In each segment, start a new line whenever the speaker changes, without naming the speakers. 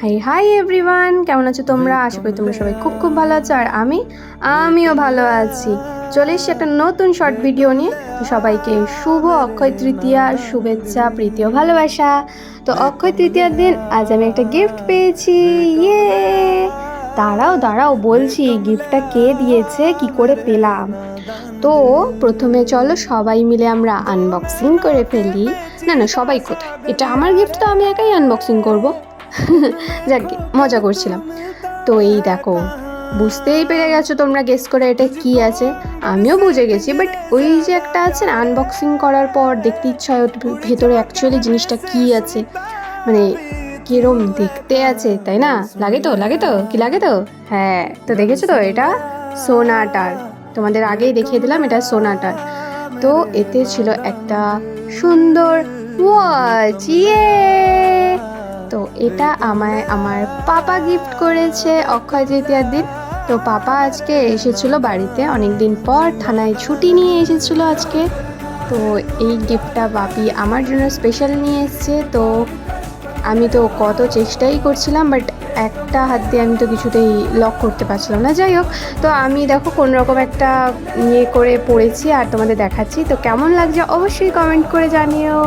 High hi everyone কেমন আছো তোমরা? আশা করি তোমরা সবাই খুব খুব ভালো আছো। আর আমি, আমিও ভালো আছি। চলে এসেছি একটা নতুন শর্ট ভিডিও নিয়ে। তো সবাইকে শুভ অক্ষয় তৃতীয়া, শুভেচ্ছা, প্রীতি ও ভালোবাসা। তো অক্ষয় তৃতীয়ার দিন আজ আমি একটা গিফট পেয়েছি। ইয়ে দাঁড়াও দাঁড়াও, বলছি গিফটটা কে দিয়েছে? কি করে পেলাম? তো প্রথমে চলো সবাই মিলে আমরা আনবক্সিং করে ফেলি। না না, সবাই কোথায়? এটা আমার গিফট তো আমি একাই আনবক্সিং করব। যাকে, মজা করছিলাম। তো এই দেখো, বুঝতেই পেরে গেছো তোমরা গেস করে এটা কি আছে। আমিও বুঝে গেছি বাট ওই যে একটা আছে না আনবক্সিং করার পর দেখতে ইচ্ছা হয় ভেতরে অ্যাকচুয়ালি জিনিসটা কি আছে। মানে কিরম দেখতে আছে, তাই না? লাগে তো লাগে তো? কি লাগে তো? হ্যাঁ তো দেখেছ তো এটা? সোনাটার। তোমাদের আগেই দেখিয়ে দিলাম, এটা সোনাটার। তো এতে ছিল একটা সুন্দর ওয়াচ ইয়ে এটা আমায় আমার পাপা গিফট করেছে অক্ষয় তৃতীয়ার দিন। তো পাপা আজকে এসেছিল বাড়িতে। অনেক দিন পর থানায় ছুটি নিয়ে এসেছিল আজকে। তো এই গিফটটা বাপি আমার জন্য স্পেশাল নিয়ে এসছে। তো আমি তো কত চেষ্টাই করছিলাম বাট একটা হাত দিয়ে আমি তো কিছুতেই লক করতে পারছিলাম না। যাই হোক, তো আমি দেখো কোন রকম একটা ইয়ে করে পড়েছি আর তোমাদের দেখাচ্ছি। তো কেমন লাগছে অবশ্যই কমেন্ট করে জানিও।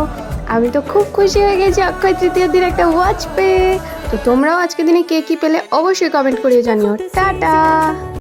আমি তো খুব খুশি হয়ে গেছি অক্ষয় তৃতীয় দিন একটা ওয়াচ পেয়ে। তো তোমরাও আজকে দিনে কে কী পেলে অবশ্যই কমেন্ট করে জানিও। টাটা!